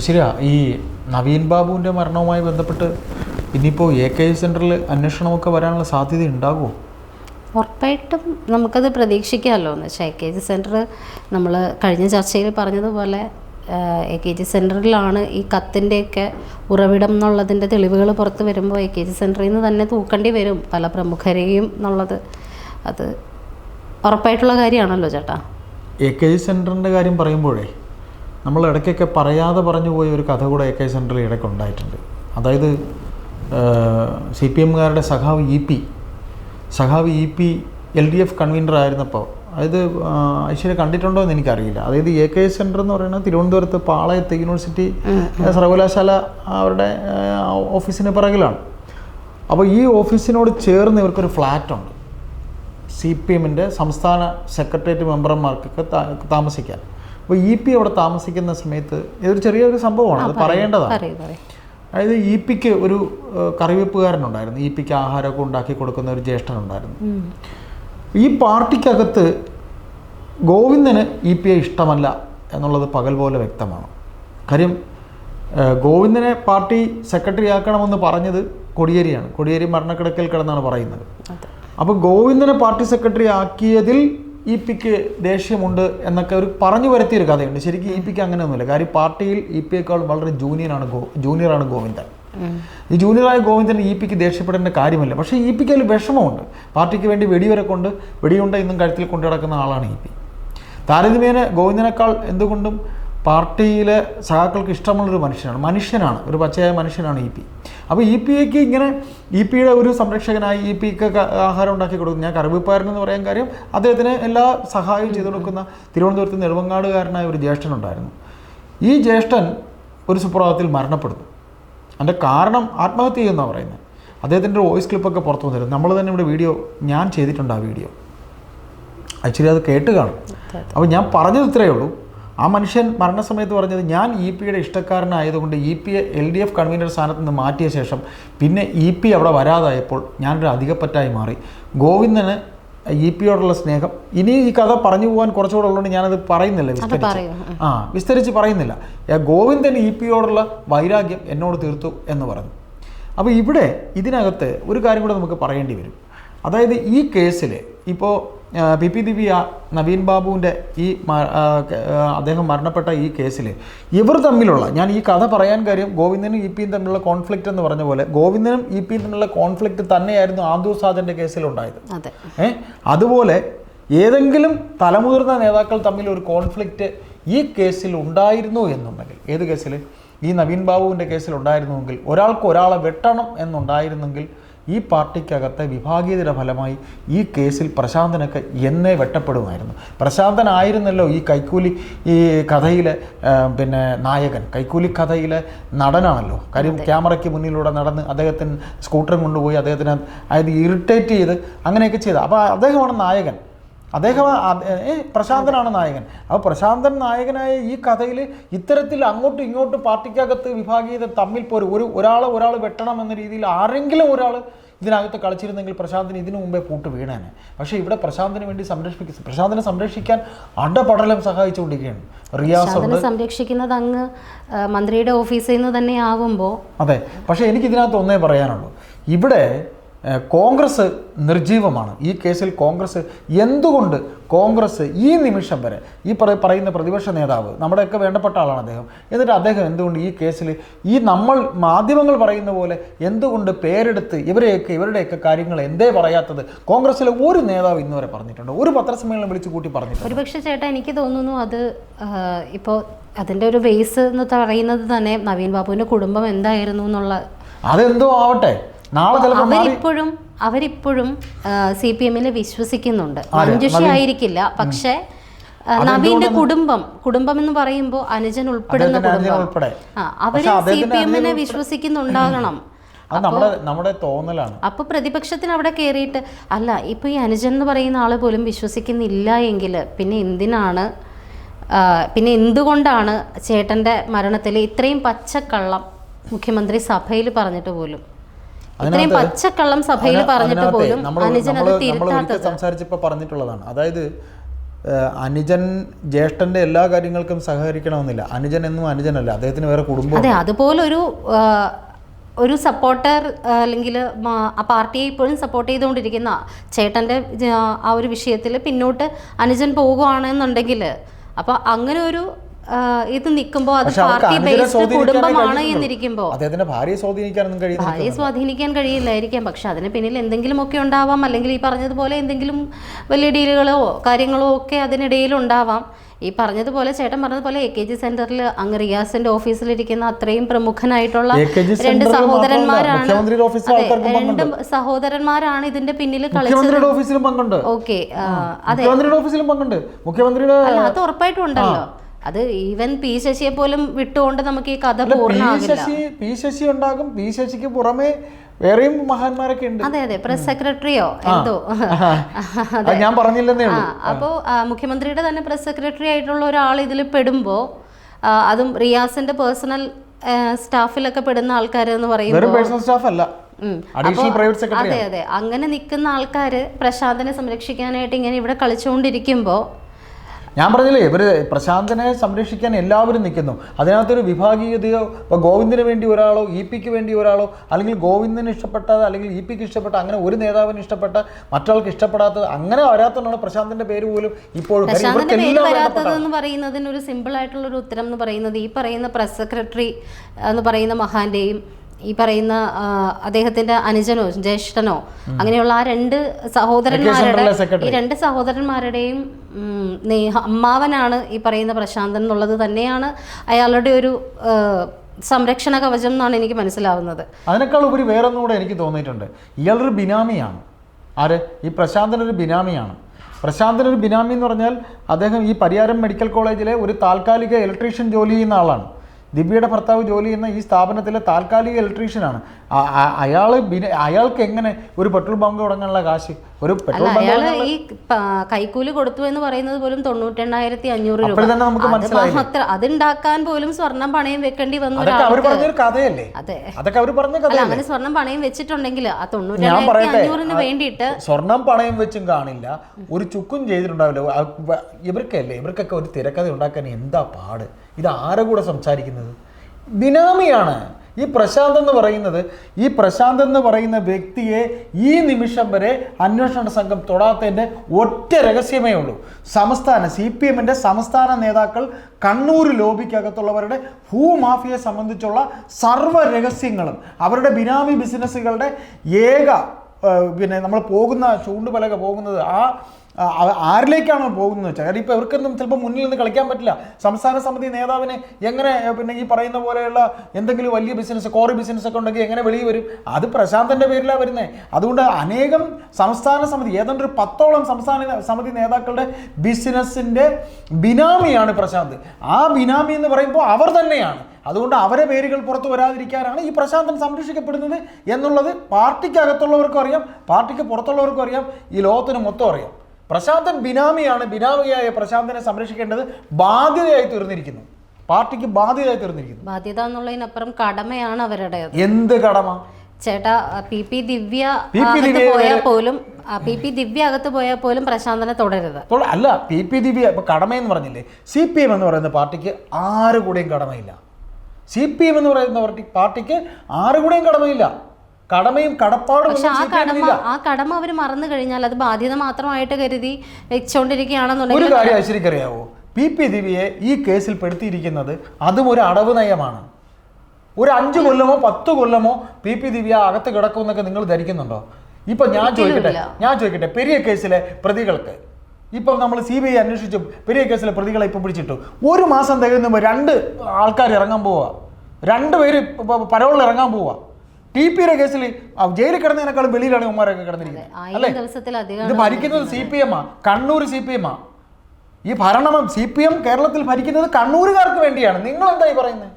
ശരിയാ. ഈ നവീൻ ബാബുവിന്റെ മരണവുമായി ബന്ധപ്പെട്ട് ഇനിയിപ്പോൾ എ കെ സെന്ററിൽ അന്വേഷണമൊക്കെ വരാനുള്ള സാധ്യത ഉണ്ടാകുമോ ഉറപ്പായിട്ടും നമുക്കത് പ്രതീക്ഷിക്കാമല്ലോ. എന്ന് വെച്ചാൽ എ കെ ജി സെന്റർ നമ്മൾ കഴിഞ്ഞ ചർച്ചയിൽ പറഞ്ഞതുപോലെ എ കെ ജി സെന്ററിലാണ് ഈ കത്തിന്റെയൊക്കെ ഉറവിടം എന്നുള്ളതിന്റെ തെളിവുകൾ പുറത്ത് വരുമ്പോൾ എ കെ ജി സെന്ററിൽ നിന്ന് തന്നെ തൂക്കേണ്ടി വരും പല പ്രമുഖരെയും എന്നുള്ളത്. അത് ഉറപ്പായിട്ടുള്ള കാര്യമാണല്ലോ ചേട്ടാ. എ കെ ജി സെന്ററിന്റെ കാര്യം പറയുമ്പോഴേ നമ്മൾ ഇടയ്ക്കൊക്കെ പറയാതെ പറഞ്ഞു പോയ ഒരു കഥ കൂടെ എ കെ സെൻട്രൽ ഇടയ്ക്ക് ഉണ്ടായിട്ടുണ്ട്. അതായത് സി പി എമ്മുകാരുടെ സഖാവ് ഇ പി സഖാവ് E P L D F convener ആയിരുന്നപ്പോൾ. അതായത് ഐശ്വര്യ കണ്ടിട്ടുണ്ടോ എന്ന് എനിക്കറിയില്ല. അതായത് എ കെ എസ് സെന്റർ എന്ന് പറയുന്നത് തിരുവനന്തപുരത്ത് പാളയത്ത് യൂണിവേഴ്സിറ്റി സർവകലാശാല അവരുടെ ഓഫീസിന് പിറകിലാണ്. അപ്പോൾ ഈ ഓഫീസിനോട് ചേർന്ന് ഇവർക്കൊരു ഫ്ലാറ്റുണ്ട്. സി പി എമ്മിന്റെ സംസ്ഥാന സെക്രട്ടേറിയറ്റ് മെമ്പർമാർക്കൊക്കെ താമസിക്കാൻ. അപ്പോൾ ഇ പി അവിടെ താമസിക്കുന്ന സമയത്ത് ഇതൊരു ചെറിയൊരു സംഭവമാണ് അത് പറയേണ്ടതാണ്. പറയൂ പറയൂ. അതായത് ഇ പിക്ക് ഒരു കറിവെപ്പുകാരനുണ്ടായിരുന്നു. ഇ പിക്ക് ആഹാരമൊക്കെ ഉണ്ടാക്കി കൊടുക്കുന്ന ഒരു ജ്യേഷ്ഠനുണ്ടായിരുന്നു. ഉണ്ടായിരുന്നു ഈ പാർട്ടിക്കകത്ത് ഗോവിന്ദന് ഇ പി എ ഇഷ്ടമല്ല എന്നുള്ളത് പകൽ പോലെ വ്യക്തമാണ്. കാര്യം ഗോവിന്ദനെ പാർട്ടി സെക്രട്ടറി ആക്കണമെന്ന് പറഞ്ഞത് കൊടിയേരിയാണ്. കൊടിയേരി മരണക്കിടക്കൽ കിടന്നാണ് പറയുന്നത്. അപ്പോൾ ഗോവിന്ദനെ പാർട്ടി സെക്രട്ടറി ആക്കിയതിൽ ഇ പിക്ക് ദേഷ്യമുണ്ട് എന്നൊക്കെ ഒരു പറഞ്ഞു വരുത്തിയൊരു കഥയുണ്ട്. ശരിക്കും ഇ പിക്ക് അങ്ങനെയൊന്നുമില്ല. കാര്യം പാർട്ടിയിൽ ഇ പിയേക്കാൾ വളരെ ജൂനിയറാണ് ഗോ ജൂനിയറാണ് ഗോവിന്ദൻ. ഈ ജൂനിയറായ ഗോവിന്ദൻ ഇ പിക്ക് ദേഷ്യപ്പെടേണ്ട കാര്യമല്ല. പക്ഷേ ഇ പിക്ക് അതിൽ വിഷമമുണ്ട്. പാർട്ടിക്ക് വേണ്ടി വെടിവരെ കൊണ്ട് വെടിയുണ്ട ഇന്നും കഴുത്തിൽ കൊണ്ടു നടക്കുന്ന ആളാണ് ഇ പി. താരതമ്യേന ഗോവിന്ദനേക്കാൾ എന്തുകൊണ്ടും പാർട്ടിയിലെ സഹാക്കൾക്ക് ഇഷ്ടമുള്ളൊരു മനുഷ്യനാണ് മനുഷ്യനാണ് ഒരു പച്ചയായ മനുഷ്യനാണ് ഇ പി. അപ്പോൾ ഇ പി എക്ക് ഇങ്ങനെ ഇ പിയുടെ ഒരു സംരക്ഷകനായി ഇ പിക്ക് ആഹാരം ഉണ്ടാക്കി കൊടുക്കും ഞാൻ കറിവിപ്പാരൻ എന്ന് പറയാൻ കാര്യം അദ്ദേഹത്തിന് എല്ലാ സഹായവും ചെയ്തു കൊടുക്കുന്ന തിരുവനന്തപുരത്ത് നെടുമങ്ങാടുകാരനായ ഒരു ജ്യേഷ്ഠനുണ്ടായിരുന്നു ഈ ജ്യേഷ്ഠൻ ഒരു സുപ്രഭാതത്തിൽ മരണപ്പെടുന്നു. അതിന്റെ കാരണം ആത്മഹത്യ ചെയ്യുന്നതാണ് പറയുന്നത്. അദ്ദേഹത്തിന്റെ ഒരു വോയിസ് ക്ലിപ്പൊക്കെ പുറത്തു വന്നിരുന്നു. നമ്മൾ തന്നെ ഇവിടെ വീഡിയോ ഞാൻ ചെയ്തിട്ടുണ്ട് ആ വീഡിയോ. ആക്ച്വലി അത് കേട്ട് കാണും. അപ്പോൾ ഞാൻ പറഞ്ഞത് ഇത്രയേ ഉള്ളൂ. ആ മനുഷ്യൻ മരണസമയത്ത് പറഞ്ഞത് ഞാൻ ഇ പിയുടെ ഇഷ്ടക്കാരനായതുകൊണ്ട് ഇ പിയെ എൽ ഡി എഫ് കൺവീനർ സ്ഥാനത്ത് നിന്ന് മാറ്റിയ ശേഷം പിന്നെ ഇ പി അവിടെ വരാതായപ്പോൾ ഞാനൊരു അധികപ്പറ്റായി മാറി. ഗോവിന്ദന് ഇ പിയോടുള്ള സ്നേഹം. ഇനി ഈ കഥ പറഞ്ഞു പോകാൻ കുറച്ചുകൂടെ ഉള്ളതുകൊണ്ട് ഞാനത് പറയുന്നില്ല വിസ്തരിച്ച്. ആ. വിസ്തരിച്ച് പറയുന്നില്ല. ഗോവിന്ദൻ ഇ പിയോടുള്ള വൈരാഗ്യം എന്നോട് തീർത്തു എന്ന് പറഞ്ഞു. അപ്പോൾ ഇവിടെ ഇതിനകത്ത് ഒരു കാര്യം കൂടെ നമുക്ക് പറയേണ്ടി വരും. അതായത് ഈ കേസിൽ ഇപ്പോൾ പി പി ദിവ്യ നവീൻ ബാബുവിന്റെ ഈ അദ്ദേഹം മരണപ്പെട്ട ഈ കേസിൽ ഇവർ തമ്മിലുള്ള ഞാൻ ഈ കഥ പറയാൻ കാര്യം ഗോവിന്ദനും ഇ പിയും തമ്മിലുള്ള കോൺഫ്ലിക്റ്റ് എന്ന് പറഞ്ഞ പോലെ ഗോവിന്ദനും ഇ പിയും തമ്മിലുള്ള കോൺഫ്ലിക്റ്റ് തന്നെയായിരുന്നു ആദൂർ സാദന്റെ കേസിലുണ്ടായത് അതെ. ഏ? അതുപോലെ ഏതെങ്കിലും തലമുതിർന്ന നേതാക്കൾ തമ്മിൽ ഒരു കോൺഫ്ലിക്റ്റ് ഈ കേസിൽ ഉണ്ടായിരുന്നു എന്നുണ്ടെങ്കിൽ ഏത് കേസിൽ ഈ നവീൻ ബാബുവിന്റെ കേസിൽ ഉണ്ടായിരുന്നുവെങ്കിൽ ഒരാൾക്ക് ഒരാളെ വെട്ടണം എന്നുണ്ടായിരുന്നെങ്കിൽ ഈ പാർട്ടിക്കകത്തെ വിഭാഗീയതയുടെ ഫലമായി ഈ കേസിൽ പ്രശാന്തനൊക്കെ എന്നേ വെട്ടപ്പെടുമായിരുന്നു. പ്രശാന്തനായിരുന്നല്ലോ ഈ കൈക്കൂലി ഈ കഥയിലെ പിന്നെ നായകൻ. കൈക്കൂലി കഥയിലെ നടനാണല്ലോ. കാര്യം ക്യാമറയ്ക്ക് മുന്നിലൂടെ നടന്ന് അദ്ദേഹത്തിന് സ്കൂട്ടറും കൊണ്ടുപോയി അദ്ദേഹത്തിന് അതായത് ഇറിറ്റേറ്റ് ചെയ്ത് അങ്ങനെയൊക്കെ ചെയ്ത്. അപ്പോൾ അദ്ദേഹമാണ് നായകൻ. അദ്ദേഹം പ്രശാന്തനാണ് നായകൻ. അപ്പോൾ പ്രശാന്തൻ നായകനായ ഈ കഥയിൽ ഇത്തരത്തിൽ അങ്ങോട്ടും ഇങ്ങോട്ടും പാർട്ടിക്കകത്ത് വിഭാഗീയത തമ്മിൽ പോരും. ഒരു ഒരാൾ ഒരാൾ വെട്ടണം എന്ന രീതിയിൽ ആരെങ്കിലും ഒരാൾ ഇതിനകത്ത് കളിച്ചിരുന്നെങ്കിൽ പ്രശാന്തിന് ഇതിനു മുമ്പേ പൂട്ട് വീണേനെ. പക്ഷേ ഇവിടെ പ്രശാന്തിന് വേണ്ടി സംരക്ഷിക്കുക പ്രശാന്തിനെ സംരക്ഷിക്കാൻ അടപടലം സഹായിച്ചുകൊണ്ടിരിക്കുകയാണ്. റിയാസ് സംരക്ഷിക്കുന്നത് അങ്ങ് മന്ത്രിയുടെ ഓഫീസിൽ നിന്ന് തന്നെ ആകുമ്പോൾ അതെ. പക്ഷേ എനിക്ക് ഇതിനകത്ത് ഒന്നേ പറയാനുള്ളൂ. ഇവിടെ കോൺഗ്രസ് നിർജീവമാണ്. ഈ കേസിൽ കോൺഗ്രസ് എന്തുകൊണ്ട് കോൺഗ്രസ് ഈ നിമിഷം വരെ ഈ പറയുന്ന പ്രതിപക്ഷ നേതാവ് നമ്മുടെയൊക്കെ വേണ്ടപ്പെട്ട ആളാണ് അദ്ദേഹം. എന്നിട്ട് അദ്ദേഹം എന്തുകൊണ്ട് ഈ കേസിൽ ഈ നമ്മൾ മാധ്യമങ്ങൾ പറയുന്ന പോലെ എന്തുകൊണ്ട് പേരെടുത്ത് ഇവരെയൊക്കെ ഇവരുടെയൊക്കെ കാര്യങ്ങൾ എന്തേ പറയാത്തത് കോൺഗ്രസിലെ ഒരു നേതാവ് ഇന്ന് വരെ പറഞ്ഞിട്ടുണ്ട്. ഒരു പത്രസമ്മേളനം വിളിച്ചു കൂട്ടി പറഞ്ഞിട്ടുണ്ട്. ഒരുപക്ഷെ ചേട്ടാ എനിക്ക് തോന്നുന്നു അത് ഇപ്പോൾ അതിന്റെ ഒരു ബേസ് എന്ന് പറയുന്നത് തന്നെ നവീൻ ബാബുവിന്റെ കുടുംബം എന്തായിരുന്നു എന്നുള്ള അതെന്തോ ആവട്ടെ. നാളെ അവരിപ്പോഴും അവരിപ്പോഴും സി പി എമ്മിൽ വിശ്വസിക്കുന്നുണ്ട്. മഞ്ജുഷ ആയിരിക്കില്ല പക്ഷേ നബീന്റെ കുടുംബം കുടുംബം എന്ന് പറയുമ്പോൾ അനുജൻ ഉൾപ്പെടുന്ന കുടുംബം. അവർ സി പി എമ്മിനെ വിശ്വസിക്കുന്നുണ്ടാകണം. നമ്മുടെ നമ്മുടെ തോന്നലാണ്. അപ്പോൾ പ്രതിപക്ഷത്തിന് അവിടെ കയറിയിട്ട് അല്ല ഇപ്പൊ ഈ അനുജൻ എന്ന് പറയുന്ന ആൾ പോലും വിശ്വസിക്കുന്നില്ല എങ്കിൽ പിന്നെ എന്തിനാണ് പിന്നെ എന്തുകൊണ്ടാണ് ചേട്ടന്റെ മരണത്തിൽ ഇത്രയും പച്ചക്കള്ളം മുഖ്യമന്ത്രി സഭയിൽ പറഞ്ഞിട്ട് പോലും? ഇത്രയും പച്ചക്കള്ളം സഭയിൽ പറഞ്ഞിട്ട് പോലും സംസാരിച്ചപ്പോൾ പറഞ്ഞിട്ടുള്ളതാണ്. അതായത് അനുജൻ ജ്യേഷ്ഠന്റെ എല്ലാ കാര്യങ്ങൾക്കും സഹകരിക്കണമെന്നില്ല. അനുജൻ എന്നും അനുജനല്ല. അദ്ദേഹത്തിന് വേറെ കുടുംബം അതെ അതുപോലൊരു ഒരു ഒരു സപ്പോർട്ടർ അല്ലെങ്കിൽ ആ പാർട്ടിയെ ഇപ്പോഴും സപ്പോർട്ട് ചെയ്തുകൊണ്ടിരിക്കുന്ന ചേട്ടന്റെ ആ ഒരു വിഷയത്തിൽ പിന്നോട്ട് അനുജൻ പോകുകയാണെന്നുണ്ടെങ്കിൽ അപ്പോൾ അങ്ങനെ ഒരു ഇത് നിൽക്കുമ്പോൾ അത് പാർട്ടി ബേസ്ഡ് കുടുംബമാണ് എന്നിരിക്കുമ്പോ. എന്നിരിക്കുമ്പോൾ അദ്ദേഹത്തിന്റെ ഭാര്യയെ സ്വാധീനിക്കാനൊന്നും കഴിയില്ല ഭാര്യയെ സ്വാധീനിക്കാൻ കഴിയില്ലായിരിക്കാം. പക്ഷെ അതിന് പിന്നിൽ എന്തെങ്കിലും ഒക്കെ ഉണ്ടാവാം. അല്ലെങ്കിൽ ഈ പറഞ്ഞതുപോലെ എന്തെങ്കിലും വലിയ ഡീലുകളോ കാര്യങ്ങളോ ഒക്കെ അതിനിടയിൽ ഉണ്ടാവാം. ഈ പറഞ്ഞതുപോലെ ചേട്ടൻ പറഞ്ഞതുപോലെ എ കെ ജി സെന്ററിൽ അങ്ങ് റിയാസിന്റെ ഓഫീസിലിരിക്കുന്ന അത്രയും പ്രമുഖനായിട്ടുള്ള രണ്ട് സഹോദരന്മാരാണ്. രണ്ട് സഹോദരന്മാരാണ് ഇതിന്റെ പിന്നിൽ കളിച്ചത്. ഓഫീസിലും പങ്കുണ്ട്. ഓക്കെ അതെ. മുഖ്യമന്ത്രിയുടെ അത് ഉറപ്പായിട്ടും ഉണ്ടല്ലോ. അത് ഈവൻ പി ശശിയെ പോലും വിട്ടുകൊണ്ട് നമുക്ക് ഈ കഥ പൂർണമാകില്ല ശശി പി ശശി ഉണ്ടാകും. പി ശശിക്ക് പുറമെ വേറെയും മഹാന്മാരൊക്കെ ഉണ്ട്. അതെ അതെ പ്രസ് സെക്രട്ടറിയോ എന്തോ? ഞാൻ പറഞ്ഞില്ലെന്നേ അപ്പോ മുഖ്യമന്ത്രിയുടെ തന്നെ പ്രസ് സെക്രട്ടറി ആയിട്ടുള്ള ഒരാൾ ഇതിൽ പെടുമ്പോ അതും റിയാസിന്റെ പേഴ്സണൽ സ്റ്റാഫിലൊക്കെ പെടുന്ന ആൾക്കാർ എന്ന് പറയുന്നത് അതെ അതെ. അങ്ങനെ നിൽക്കുന്ന ആൾക്കാർ പ്രശാന്തിനെ സംരക്ഷിക്കാനായിട്ട് ഇങ്ങനെ ഇവിടെ കളിച്ചുകൊണ്ടിരിക്കുമ്പോൾ ഞാൻ പറഞ്ഞില്ലേ ഇവർ പ്രശാന്തനെ സംരക്ഷിക്കാൻ എല്ലാവരും നിൽക്കുന്നു. അതിനകത്തൊരു വിഭാഗീയതയോ ഇപ്പോൾ ഗോവിന്ദിന് വേണ്ടി ഒരാളോ ഇ പിക്ക് വേണ്ടി ഒരാളോ അല്ലെങ്കിൽ ഗോവിന്ദന് ഇഷ്ടപ്പെട്ട അല്ലെങ്കിൽ ഇ പിക്ക് ഇഷ്ടപ്പെട്ട അങ്ങനെ ഒരു നേതാവിന് ഇഷ്ടപ്പെട്ട മറ്റൊരാൾക്ക് ഇഷ്ടപ്പെടാത്തത് അങ്ങനെ വരാത്തതാണ് പ്രശാന്തിന്റെ പേര് പോലും ഇപ്പോഴും. കാര്യം പ്രശാന്തിന്റെ പേര് ഇവർക്കെല്ലാം വരാത്തത് വേണ്ടപ്പെട്ട എന്ന് പറയുന്നതിന് ഒരു സിമ്പിൾ ആയിട്ടുള്ള ഒരു ഉത്തരം എന്ന് പറയുന്നത് ഈ പറയുന്ന പ്രസ് സെക്രട്ടറി എന്ന് പറയുന്ന മഹാന്റെയും ഈ പറയുന്ന അദ്ദേഹത്തിന്റെ അനുജനോ ജ്യേഷ്ഠനോ അങ്ങനെയുള്ള ആ രണ്ട് സഹോദരന്മാരുടെ ഈ രണ്ട് സഹോദരന്മാരുടെയും അമ്മാവനാണ് ഈ പറയുന്ന പ്രശാന്തൻ എന്നുള്ളത് തന്നെയാണ് അയാളുടെ ഒരു സംരക്ഷണ കവചം എന്നാണ് എനിക്ക് മനസ്സിലാവുന്നത്. അതിനേക്കാൾ ഉപരി വേറൊന്നും കൂടെ എനിക്ക് തോന്നിയിട്ടുണ്ട്. ഇയാളൊരു ബിനാമിയാണ്. ആര്? ഈ പ്രശാന്തൻ ഒരു ബിനാമിയാണ്. പ്രശാന്തൻ ഒരു ബിനാമി എന്ന് പറഞ്ഞാൽ അദ്ദേഹം ഈ പരിയാരം മെഡിക്കൽ കോളേജിലെ ഒരു താൽക്കാലിക ഇലക്ട്രീഷ്യൻ ജോലി ചെയ്യുന്ന ആളാണ്. ദിവ്യയുടെ ഭർത്താവ് ജോലി ചെയ്യുന്ന ഈ സ്ഥാപനത്തിലെ താൽക്കാലിക ഇലക്ട്രീഷ്യനാണ് അയാൾ അയാൾക്ക് എങ്ങനെ ഒരു പെട്രോൾ പമ്പ് തുടങ്ങാനുള്ള കാശ്? ഒരു പെട്രോൾ അയാൾ ഈ കൈക്കൂലി കൊടുത്തു എന്ന് പറയുന്നത് പോലും തൊണ്ണൂറ്റെണ്ണായിരത്തി അഞ്ഞൂറ് രൂപ. നമുക്ക്? മാത്രം അതുണ്ടാക്കാൻ പോലും സ്വർണം പണയം വെക്കേണ്ടി വന്നു അതൊക്കെ അവർ പറഞ്ഞൊരു കഥയല്ലേ? അതെ. അതൊക്കെ അവർ പറഞ്ഞ അങ്ങനെ സ്വർണം പണയം വെച്ചിട്ടുണ്ടെങ്കിൽ ആ തൊണ്ണൂറ്റെണ്ണായിരത്തി അഞ്ഞൂറിന് വേണ്ടിയിട്ട് സ്വർണം പണയം വെച്ചും കാണില്ല. ഒരു ചുക്കും ചെയ്തിട്ടുണ്ടാവില്ല. ഇവർക്കല്ലേ ഇവർക്കൊക്കെ ഒരു തിരക്കഥ ഉണ്ടാക്കാൻ എന്താ പാട്? ഇത് ആരെ കൂടെ സംസാരിക്കുന്നത്? ബിനാമിയാണ്. ഈ പ്രശാന്ത് എന്ന് പറയുന്നത് ഈ പ്രശാന്ത് എന്ന് പറയുന്ന വ്യക്തിയെ ഈ നിമിഷം വരെ അന്വേഷണ സംഘം തൊടാത്തതിന്റെ ഒറ്റ രഹസ്യമേ ഉള്ളൂ. സംസ്ഥാന സി പി എമ്മിന്റെ സംസ്ഥാന നേതാക്കൾ കണ്ണൂർ ലോബിക്കകത്തുള്ളവരുടെ ഭൂമാഫിയെ സംബന്ധിച്ചുള്ള സർവ രഹസ്യങ്ങളും അവരുടെ ബിനാമി ബിസിനസ്സുകളുടെ ഏക പിന്നെ നമ്മൾ പോകുന്ന ചൂണ്ടുപലക പോകുന്നത് ആ ആരിലേക്കാണോ പോകുന്നത് വെച്ചാൽ? കാര്യം ഇപ്പോൾ ഇവർക്കൊന്നും ചിലപ്പോൾ മുന്നിൽ നിന്ന് കളിക്കാൻ പറ്റില്ല. സംസ്ഥാന സമിതി നേതാവിന് എങ്ങനെ പിന്നെ ഈ പറയുന്ന പോലെയുള്ള എന്തെങ്കിലും വലിയ ബിസിനസ് കോറി ബിസിനസ് ഒക്കെ ഉണ്ടെങ്കിൽ എങ്ങനെ വെളിയിൽ വരും? അത് പ്രശാന്തന്റെ പേരിലാണ് വരുന്നത് അതുകൊണ്ട് അനേകം സംസ്ഥാന സമിതി ഏതാണ്ട് ഒരു പത്തോളം സംസ്ഥാന സമിതി നേതാക്കളുടെ ബിസിനസ്സിന്റെ ബിനാമിയാണ് പ്രശാന്ത്. ആ ബിനാമി എന്ന് പറയുമ്പോൾ അവർ തന്നെയാണ്. അതുകൊണ്ട് അവരെ പേരുകൾ പുറത്തു വരാതിരിക്കാനാണ് ഈ പ്രശാന്തൻ സംരക്ഷിക്കപ്പെടുന്നത് എന്നുള്ളത് പാർട്ടിക്കകത്തുള്ളവർക്കും അറിയാം പാർട്ടിക്ക് പുറത്തുള്ളവർക്കും അറിയാം ഈ ലോകത്തിന് മൊത്തം അറിയാം. പ്രശാന്തൻ ബിനാമിയാണ് ബിനാമിയായ പ്രശാന്തനെ സംരക്ഷിക്കേണ്ടത് ബാധ്യതയായി തീർന്നിരിക്കുന്നു. പാർട്ടിക്ക് ബാധ്യതയായി തീർന്നിരിക്കുന്നു. ബാധ്യത എന്നുള്ളതിനപ്പുറം കടമയാണ് അവരുടെ എന്ത് കടമ? ചേട്ടാ പി പി ദിവ്യ പോയാൽ പോലും പി പി ദിവ്യ അകത്ത് പോയാൽ പോലും പ്രശാന്തനെ തുടരുത് അപ്പോൾ അല്ല പി പി ദിവ്യ ഇപ്പൊ കടമയെന്ന് പറഞ്ഞില്ലേ? സി പി എം എന്ന് പറയുന്ന പാർട്ടിക്ക് ആരും കൂടെയും കടമയില്ല. സി പി എം എന്ന് പറയുന്ന പാർട്ടി പാർട്ടിക്ക് ആറ് കൂടെയും കടമയില്ല. കടമയും കടപ്പാടും പക്ഷെ ആ കടമ ആ കടമ അവർ മറന്നു കഴിഞ്ഞാൽ അത് ബാധ്യത മാത്രമായിട്ട് കരുതി ഒരു കാര്യം ഐശ്വര്യക്കറിയാവോ? പി പി ദിവ്യയെ ഈ കേസിൽ പെടുത്തിയിരിക്കുന്നത് അതും ഒരു അടവ് നയമാണ്. ഒരു അഞ്ചു കൊല്ലമോ പത്ത് കൊല്ലമോ പി പി ദിവ്യ അകത്ത് കിടക്കുമെന്നൊക്കെ നിങ്ങൾ ധരിക്കുന്നുണ്ടോ? ഇപ്പൊ ഞാൻ ചോദിക്കട്ടെ. ഞാൻ ചോദിക്കട്ടെ. പെരിയ കേസിലെ പ്രതികൾക്ക് ഇപ്പം നമ്മൾ സി ബി ഐ അന്വേഷിച്ചു. പെരിയ കേസിലെ പ്രതികളെ ഇപ്പം പിടിച്ചിട്ടു. ഒരു മാസം തികയുമ്പോൾ രണ്ട് ആൾക്കാർ ഇറങ്ങാൻ പോവുക രണ്ട് പേര് പരോളിൽ ഇറങ്ങാൻ പോവുക ടി പിയുടെ കേസിൽ ജയിലിൽ കിടന്നതിനേക്കാളും വെളിയിലാണ് ഉമ്മാരൊക്കെ കിടന്നിരിക്കുന്നത്. അല്ലേ? ഇത് ഭരിക്കുന്നത് സി പി എം ആ. കണ്ണൂർ സി പി എം ആ. ഈ ഭരണം സി പി എം കേരളത്തിൽ ഭരിക്കുന്നത് കണ്ണൂരുകാർക്ക് വേണ്ടിയാണ്. നിങ്ങൾ എന്തായി പറയുന്നത്